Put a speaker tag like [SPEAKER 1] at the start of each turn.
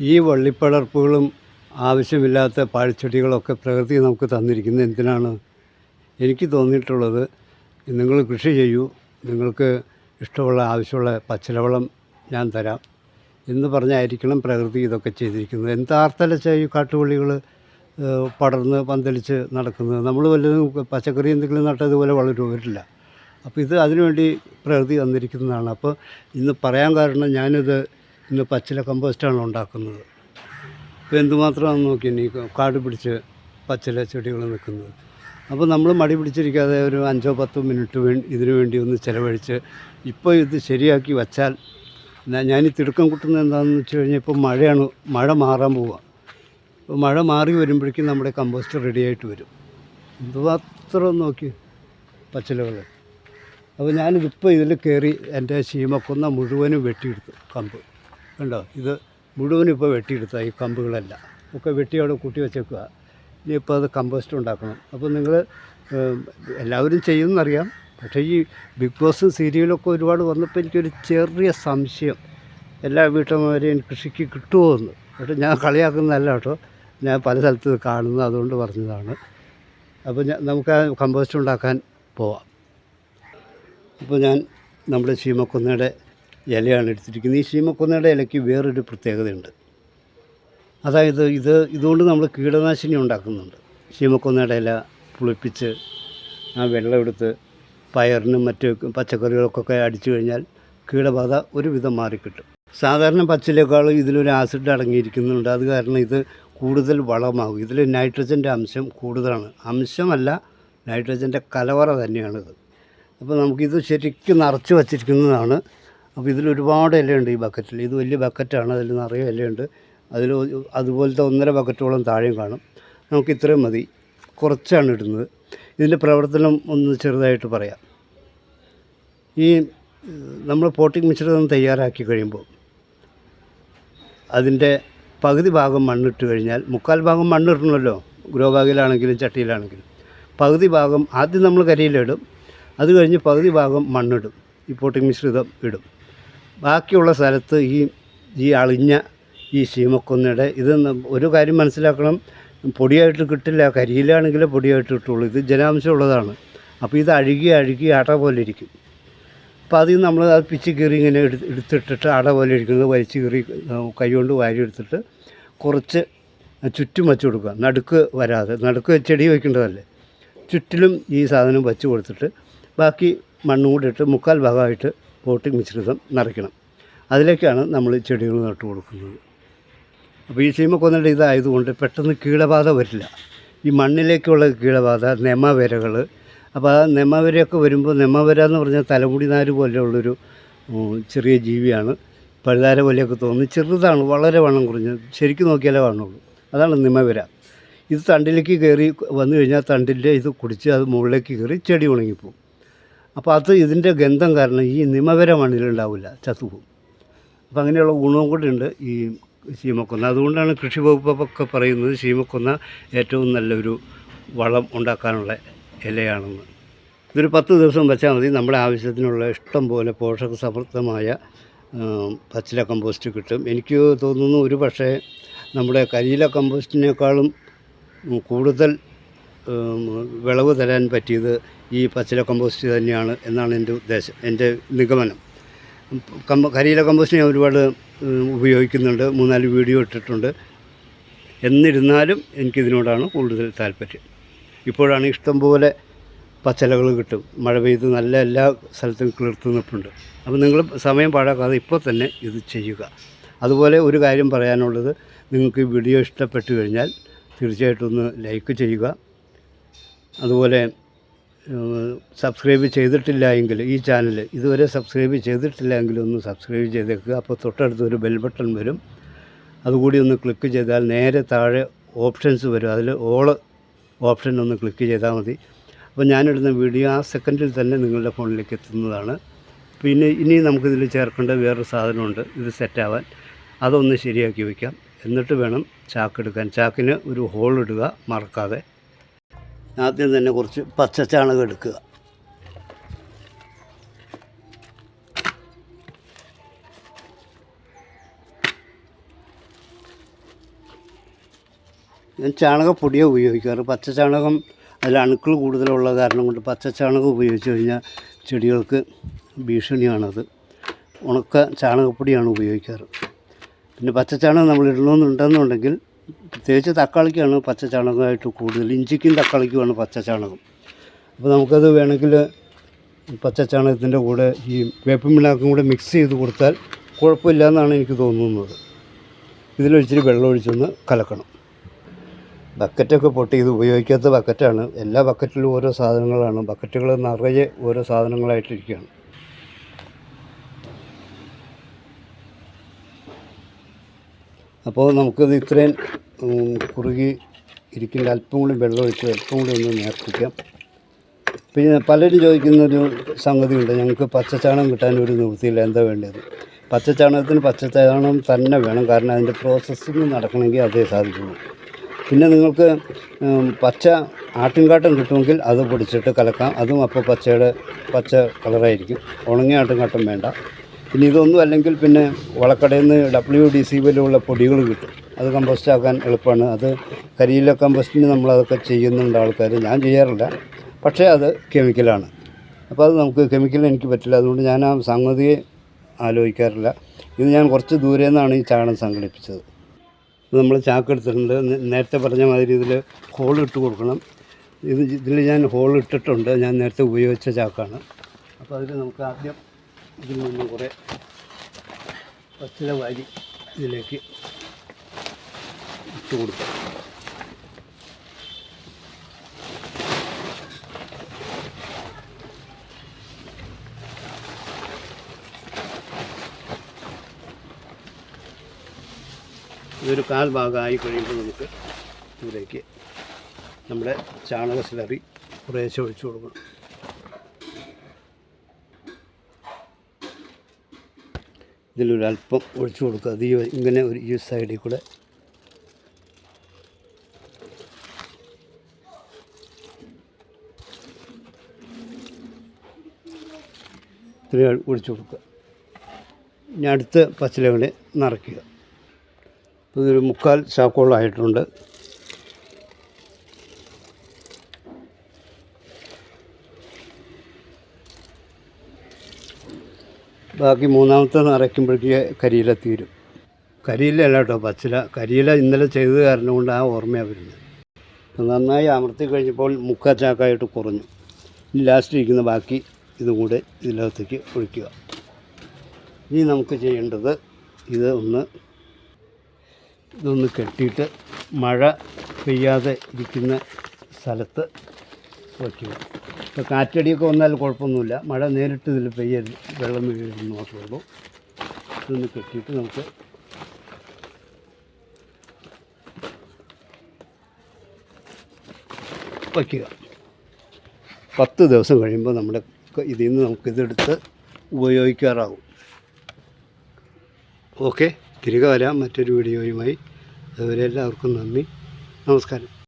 [SPEAKER 1] ഈ വള്ളിപ്പടർപ്പുകളും ആവശ്യമില്ലാത്ത പാഴ്ചെടികളൊക്കെ പ്രകൃതി നമുക്ക് തന്നിരിക്കുന്നത് എന്തിനാണ്? എനിക്ക് തോന്നിയിട്ടുള്ളത് നിങ്ങൾ കൃഷി ചെയ്യൂ. നിങ്ങൾക്ക് ഇഷ്ടമുള്ള ആവശ്യമുള്ള പച്ചിലവളം ഞാൻ തരാം എന്ന് പറഞ്ഞായിരിക്കണം പ്രകൃതി ഇതൊക്കെ ചെയ്തിരിക്കുന്നത്. എന്താർത്തലച്ച ഈ കാട്ടുപള്ളികൾ പടർന്ന് പന്തലിച്ച് നടക്കുന്നത്? നമ്മൾ വല്ലതും പച്ചക്കറി എന്തെങ്കിലും നട്ടതുപോലെ വളരും വരില്ല. അപ്പോൾ ഇത് അതിനുവേണ്ടി പ്രകൃതി തന്നിരിക്കുന്നതാണ്. അപ്പോൾ ഇന്ന് പറയാൻ കാരണം ഞാനിത് ഇന്ന് പച്ചില കമ്പോസ്റ്റാണ് ഉണ്ടാക്കുന്നത്. ഇപ്പോൾ എന്തുമാത്രമാണെന്ന് നോക്കി ഇനി കാട് പിടിച്ച് പച്ചില ചെടികൾ നിൽക്കുന്നത്. അപ്പോൾ നമ്മൾ മടി പിടിച്ചിരിക്കാതെ ഒരു അഞ്ചോ പത്തോ മിനിറ്റ് വേ ഇതിനു വേണ്ടി ഒന്ന് ചിലവഴിച്ച് ഇപ്പോൾ ഇത് ശരിയാക്കി വച്ചാൽ ഞാൻ ഈ തിടുക്കം കുട്ടുന്നത് എന്താണെന്ന് വെച്ച് കഴിഞ്ഞാൽ ഇപ്പോൾ മഴയാണ് മഴ മാറാൻ പോവുക അപ്പോൾ മഴ മാറി വരുമ്പോഴേക്കും നമ്മുടെ കമ്പോസ്റ്റ് റെഡിയായിട്ട് വരും. എന്തുമാത്രം നോക്കി പച്ചിലകൾ. അപ്പോൾ ഞാനിതിപ്പോൾ ഇതിൽ കയറി എന്റെ ശീമക്കൊന്ന മുഴുവനും വെട്ടിയെടുത്തു കമ്പ്. കണ്ടോ? ഇത് മുഴുവനും ഇപ്പോൾ വെട്ടിയെടുത്ത ഈ കമ്പുകളെല്ലാം. ഒക്കെ വെട്ടി അവിടെ കൂട്ടി വെച്ചേക്കുക ഇനിയിപ്പോൾ അത് കമ്പോസ്റ്റ് ഉണ്ടാക്കണം. അപ്പോൾ നിങ്ങൾ എല്ലാവരും ചെയ്യുമെന്നറിയാം. പക്ഷേ ഈ ബിഗ് ബോസ് സീരിയലൊക്കെ ഒരുപാട് വന്നപ്പോൾ എനിക്കൊരു ചെറിയ സംശയം. എല്ലാ വീട്ടമ്മമാരെയും കൃഷിക്ക് കിട്ടുമോ എന്ന്. പക്ഷേ ഞാൻ കളിയാക്കുന്നതല്ല കേട്ടോ. ഞാൻ പല സ്ഥലത്ത് കാണുന്നു അതുകൊണ്ട് പറഞ്ഞതാണ്. അപ്പോൾ ഞാൻ നമുക്ക് ആ കമ്പോസ്റ്റ് ഉണ്ടാക്കാൻ പോവാം. ഇപ്പോൾ ഞാൻ നമ്മുടെ ശീമക്കൊന്നയുടെ ഇലയാണ് എടുത്തിരിക്കുന്നത്. ഈ ശീമക്കൊന്നയുടെ ഇലയ്ക്ക് വേറൊരു പ്രത്യേകതയുണ്ട്. അതായത് ഇത് ഇതുകൊണ്ട് നമ്മൾ കീടനാശിനി ഉണ്ടാക്കുന്നുണ്ട്. ശീമക്കൊന്നയുടെ ഇല പുളിപ്പിച്ച് ആ വെള്ളമെടുത്ത് പയറിനും മറ്റ് പച്ചക്കറികൾക്കൊക്കെ അടിച്ചു കഴിഞ്ഞാൽ കീടബാധ ഒരുവിധം മാറിക്കിട്ടും. സാധാരണ പച്ചിലേക്കാളും ഇതിലൊരു ആസിഡ് അടങ്ങിയിരിക്കുന്നുണ്ട്. അത് കാരണം ഇത് കൂടുതൽ വളമാകും. ഇതിൽ നൈട്രജന്റെ അംശം കൂടുതലാണ്. അംശമല്ല നൈട്രജന്റെ കലവറ തന്നെയാണിത്. അപ്പോൾ നമുക്കിത് ശരിക്കും നിറച്ച് വച്ചിരിക്കുന്നതാണ് അപ്പോൾ ഇതിൽ ഒരുപാട് ഇലയുണ്ട് ഈ ബക്കറ്റിൽ. ഇത് വലിയ ബക്കറ്റാണ് അതിൽ നിറയെ ഇലയുണ്ട്. അതിൽ അതുപോലത്തെ ഒന്നര ബക്കറ്റോളം താഴെയും കാണും. നമുക്ക് ഇത്രയും മതി. കുറച്ചാണ് ഇടുന്നത്. ഇതിന്റെ പ്രവർത്തനം ഒന്ന് ചെറുതായിട്ട് പറയാം. ഈ നമ്മൾ പോട്ടിംഗ് മിശ്രിതം തയ്യാറാക്കി കഴിയുമ്പോൾ അതിന്റെ പകുതി ഭാഗം മണ്ണിട്ട് കഴിഞ്ഞാൽ മുക്കാൽ ഭാഗം മണ്ണിടണമല്ലോ. ഗ്രോ ബാഗിലാണെങ്കിലും ചട്ടിയിലാണെങ്കിലും. പകുതി ഭാഗം ആദ്യം നമ്മൾ കരിയിലിടും അത് കഴിഞ്ഞ് പകുതി ഭാഗം മണ്ണിടും. ഈ പോട്ടിംഗ് മിശ്രിതം ഇടും. ബാക്കിയുള്ള സ്ഥലത്ത് ഈ ഈ അളിഞ്ഞ ഈ ശീമക്കൊന്നയുടെ ഇത് ഒരു കാര്യം മനസ്സിലാക്കണം. പൊടിയായിട്ട് കിട്ടില്ല. കരിയിലാണെങ്കിൽ പൊടിയായിട്ട് കിട്ടുള്ളൂ. ഇത് ജലാംശം ഉള്ളതാണ് അപ്പോൾ ഇത് അഴുകി അഴുകി അട പോലെ ഇരിക്കും. അപ്പോൾ അതിൽ നമ്മൾ അത് പിച്ച് കീറി ഇങ്ങനെ എടുത്ത് എടുത്തിട്ടിട്ട് അട പോലെ ഇരിക്കുന്നത് വലിച്ച് കീറി കൈ കൊണ്ട് വാരി എടുത്തിട്ട് കുറച്ച് ചുറ്റും വച്ച് കൊടുക്കുക. നടുക്ക് വരാതെ. നടുക്ക് ചെടി വയ്ക്കേണ്ടതല്ലേ. ചുറ്റിലും ഈ സാധനം വച്ച് കൊടുത്തിട്ട് ബാക്കി മണ്ണും കൂടി ഇട്ട് മുക്കാൽ ഭാഗമായിട്ട് പോട്ടിംഗ് മിശ്രിതം നിറയ്ക്കണം അതിലേക്കാണ് നമ്മൾ ചെടികൾ നട്ടു കൊടുക്കുന്നത്. അപ്പോൾ ഈ ചീമക്കൊന്നയുടെ ഇതായതുകൊണ്ട് പെട്ടെന്ന് കീടബാധ വരില്ല. ഈ മണ്ണിലേക്കുള്ള കീടബാധ നെമവരകൾ. അപ്പോൾ ആ നെമവരയൊക്കെ വരുമ്പോൾ നെമവര എന്ന് പറഞ്ഞാൽ തലമുടി നാര് പോലെയുള്ളൊരു ചെറിയ ജീവിയാണ്. പഴുതാര പോലെയൊക്കെ തോന്നുന്നു. ചെറുതാണ് വളരെ വണ്ണം കുറഞ്ഞ്. ശരിക്കും നോക്കിയാലേ കാണുള്ളൂ. അതാണ് നിമവര. ഇത് തണ്ടിലേക്ക് കയറി വന്നു കഴിഞ്ഞാൽ തണ്ടിന്റെ ഇത് കുടിച്ച് അത് മുകളിലേക്ക് കയറി ചെടി ഉണങ്ങിപ്പോവും. അപ്പോൾ അത് ഇതിന്റെ ഗന്ധം കാരണം ഈ നിമവര മണ്ണിലുണ്ടാവില്ല ചത്തുപോകും അപ്പോൾ അങ്ങനെയുള്ള ഗുണവും കൂടി ഉണ്ട് ഈ ശീമക്കൊന്ന. അതുകൊണ്ടാണ് കൃഷി വകുപ്പൊക്കെ പറയുന്നത് ശീമക്കൊന്ന ഏറ്റവും നല്ലൊരു വളം ഉണ്ടാക്കാനുള്ള ഇലയാണെന്ന്. ഇതൊരു പത്ത് ദിവസം വെച്ചാൽ മതി. നമ്മുടെ ആവശ്യത്തിനുള്ള ഇഷ്ടം പോലെ പോഷക സമൃദ്ധമായ പച്ചില കമ്പോസ്റ്റ് കിട്ടും. എനിക്ക് തോന്നുന്നു ഒരു പക്ഷേ നമ്മുടെ കരിയില കമ്പോസ്റ്റിനേക്കാളും കൂടുതൽ വിളവ് തരാൻ പറ്റിയത് ഈ പച്ചില കമ്പോസ്റ്റ് തന്നെയാണ് എന്നാണ് എന്റെ ഉദ്ദേശം എന്റെ നിഗമനം. കമ്പ കരിയില കമ്പോസ്റ്റ് ഞാൻ ഒരുപാട് ഉപയോഗിക്കുന്നുണ്ട് മൂന്നാൽ വീഡിയോ ഇട്ടിട്ടുണ്ട്. എന്നിരുന്നാലും എനിക്കിതിനോടാണ് കൂടുതൽ താല്പര്യം. ഇപ്പോഴാണ് ഇഷ്ടംപോലെ പച്ചലകൾ കിട്ടും. മഴ പെയ്ത് നല്ല എല്ലാ സ്ഥലത്തും കിളിർത്ത് നിൽപ്പുണ്ട്. അപ്പോൾ നിങ്ങൾ സമയം പാഴാക്കാതെ ഇപ്പോൾ തന്നെ ഇത് ചെയ്യുക. അതുപോലെ ഒരു കാര്യം പറയാനുള്ളത് നിങ്ങൾക്ക് വീഡിയോ ഇഷ്ടപ്പെട്ടു കഴിഞ്ഞാൽ തീർച്ചയായിട്ടും ഒന്ന് ലൈക്ക് ചെയ്യുക അതുപോലെ സബ്സ്ക്രൈബ് ചെയ്തിട്ടില്ല എങ്കിൽ ഈ ചാനൽ ഇതുവരെ സബ്സ്ക്രൈബ് ചെയ്തിട്ടില്ല എങ്കിൽ ഒന്ന് സബ്സ്ക്രൈബ് ചെയ്തേക്കുക. അപ്പോൾ തൊട്ടടുത്ത് ഒരു ബെൽ ബട്ടൺ വരും. അതുകൂടി ഒന്ന് ക്ലിക്ക് ചെയ്താൽ നേരെ താഴെ ഓപ്ഷൻസ് വരും. അതിൽ ഓൾ ഓപ്ഷൻ ഒന്ന് ക്ലിക്ക് ചെയ്താൽ മതി. അപ്പോൾ ഞാനിടുന്ന വീഡിയോ ആ സെക്കൻഡിൽ തന്നെ നിങ്ങളുടെ ഫോണിലേക്ക് എത്തുന്നതാണ്. പിന്നെ ഇനി നമുക്കിതിൽ ചേർക്കേണ്ട വേറൊരു സാധനമുണ്ട്. ഇത് സെറ്റാവാൻ അതൊന്ന് ശരിയാക്കി വയ്ക്കാം. എന്നിട്ട് വേണം ചാക്കെടുക്കാൻ ചാക്കിന് ഒരു ഹോൾ ഇടുക. മറക്കാതെ. ആദ്യം തന്നെ കുറച്ച് പച്ച ചാണകം എടുക്കുക. ഞാൻ ചാണകപ്പൊടിയാണ് ഉപയോഗിക്കാറ്. പച്ച ചാണകം അതിൽ അണുക്കൾ കൂടുതലുള്ള കാരണം കൊണ്ട് പച്ച ചാണകം ഉപയോഗിച്ച് കഴിഞ്ഞാൽ ചെടികൾക്ക് ഭീഷണിയാണത്. ഉണക്ക ചാണകപ്പൊടിയാണ് ഉപയോഗിക്കാറ്. പിന്നെ പച്ച ചാണകം നമ്മൾ ഇടണമെന്നുണ്ടെന്നുണ്ടെങ്കിൽ പ്രത്യേകിച്ച് തക്കാളിക്കാണ് പച്ച ചാണകമായിട്ട് കൂടുതൽ. ഇഞ്ചിക്കും തക്കാളിക്കുമാണ് പച്ച ചാണകം അപ്പോൾ നമുക്കത് വേണമെങ്കിൽ പച്ച ചാണകത്തിന്റെ കൂടെ ഈ വേപ്പിൻ പിണ്ണാക്കും കൂടെ മിക്സ് ചെയ്ത് കൊടുത്താൽ കുഴപ്പമില്ല എന്നാണ് എനിക്ക് തോന്നുന്നത്. ഇതിലൊഴിച്ചിരി വെള്ളം ഒഴിച്ചൊന്ന് കലക്കണം. ബക്കറ്റൊക്കെ പൊട്ടി ഇത് ഉപയോഗിക്കാത്ത ബക്കറ്റാണ്. എല്ലാ ബക്കറ്റിലും ഓരോ സാധനങ്ങളാണ്. ബക്കറ്റുകൾ നിറയെ ഓരോ സാധനങ്ങളായിട്ടിരിക്കുകയാണ്. അപ്പോൾ നമുക്കത് ഇത്രയും കുറുകി ഇരിക്കേണ്ട അല്പം കൂടി വെള്ളം ഒഴിച്ച് അല്പം കൂടി ഒന്ന് നേർപ്പിക്കാം. പിന്നെ പലരും ചോദിക്കുന്നൊരു സംഗതിയുണ്ട്. ഞങ്ങൾക്ക് പച്ചച്ചാണകം കിട്ടാൻ ഒരു നിവൃത്തിയില്ല. എന്താ വേണ്ടത്? പച്ചച്ചാണകത്തിന് പച്ചച്ചാണകം തന്നെ വേണം. കാരണം അതിന്റെ പ്രോസസ്സിങ് നടക്കണമെങ്കിൽ അതേ സാധിക്കുള്ളൂ. പിന്നെ നിങ്ങൾക്ക് പച്ച ആട്ടിൻകാട്ടം കിട്ടുമെങ്കിൽ അത് പൊടിച്ചിട്ട് കലക്കാം. അതും അപ്പോൾ പച്ചയുടെ പച്ച കളറായിരിക്കും. ഉണങ്ങിയ ആട്ടിൻകാട്ടം വേണ്ട. പിന്നെ ഇതൊന്നും അല്ലെങ്കിൽ പിന്നെ വളക്കടയിൽ നിന്ന് ഡബ്ല്യു ഡി സി പോലുള്ള പൊടികൾ കിട്ടും. അത് കമ്പോസ്റ്റ് ആക്കാൻ എളുപ്പമാണ്. അത് കരിയില കമ്പോസ്റ്റിന് നമ്മളതൊക്കെ ചെയ്യുന്നുണ്ട് ആൾക്കാർ. ഞാൻ ചെയ്യാറില്ല. പക്ഷേ അത് കെമിക്കലാണ് അപ്പോൾ അത് നമുക്ക് കെമിക്കൽ എനിക്ക് പറ്റില്ല. അതുകൊണ്ട് ഞാൻ ആ സംഗതിയെ ആലോചിക്കാറില്ല. ഇത് ഞാൻ കുറച്ച് ദൂരെ നിന്നാണ് ഈ ചാണകം സംഘടിപ്പിച്ചത്. നമ്മൾ ചാക്ക് എടുത്തിട്ടുണ്ട്. നേരത്തെ പറഞ്ഞ മാതിരി ഇതിൽ ഹോൾ ഇട്ട് കൊടുക്കണം. ഇത് ഇതിൽ ഞാൻ ഹോൾ ഇട്ടിട്ടുണ്ട്. ഞാൻ നേരത്തെ ഉപയോഗിച്ച ചാക്കാണ്. അപ്പോൾ അതിൽ നമുക്ക് ആദ്യം ഇതിൽ നിന്ന് കുറേ പച്ചില വാരി ഇതിലേക്ക് ഇട്ട് കൊടുക്കാം. ഇതൊരു കാൽ ഭാഗമായി കഴിയുമ്പോൾ നമുക്ക് ഇതിലേക്ക് നമ്മുടെ ചാണക സിലറി കുറേശ്ശെ ഒഴിച്ചു കൊടുക്കണം. ഇതിലൊരല്പം ഒഴിച്ചു കൊടുക്കുക. അത് ഇങ്ങനെ ഒരു ഈ സൈഡിൽ കൂടെ. ഇത്രയും ഒഴിച്ചു കൊടുക്കുക. ഇനി അടുത്ത പച്ചിലകളെ നിറയ്ക്കുക. ഇതൊരു മുക്കാൽ ചാക്കോളമായിട്ടുണ്ട് ബാക്കി മൂന്നാമത്തെ നിറയ്ക്കുമ്പോഴേക്ക് കരിയില തീരും. കരിയില അല്ല കേട്ടോ പച്ചില. കരിയില ഇന്നലെ ചെയ്തത് കാരണം കൊണ്ട് ആ ഓർമ്മയാണ് വരുന്നത്. നന്നായി അമർത്തി കഴിഞ്ഞപ്പോൾ മുക്കാൽ ചാക്കായിട്ട് കുറഞ്ഞു. ഇനി ലാസ്റ്റ് ഇരിക്കുന്ന ബാക്കി ഇതും കൂടെ ഇതിനകത്തേക്ക് ഒഴിക്കുക. ഇനി നമുക്ക് ചെയ്യേണ്ടത് ഇത് ഒന്ന് ഇതൊന്ന് കെട്ടിയിട്ട് മഴ പെയ്യാതെ ഇരിക്കുന്ന സ്ഥലത്ത് വയ്ക്കുക. ഇപ്പോൾ കാറ്റടിയൊക്കെ വന്നാൽ കുഴപ്പമൊന്നുമില്ല. മഴ നേരിട്ട് ഇതിൽ പെയ്യരുത്. വെള്ളം വീഴുന്നു മാത്രമേ ഉള്ളൂ. ഇതൊന്ന് കെട്ടിയിട്ട് നമുക്ക് വയ്ക്കുക. പത്ത് ദിവസം കഴിയുമ്പോൾ നമ്മുടെ ഇതിൽ നിന്ന് നമുക്കിതെടുത്ത് ഉപയോഗിക്കാറാകും. ഓക്കെ. തിരികെ വരാം. മറ്റൊരു വീഡിയോയുമായി. അതുവരെ എല്ലാവർക്കും നന്ദി. നമസ്കാരം.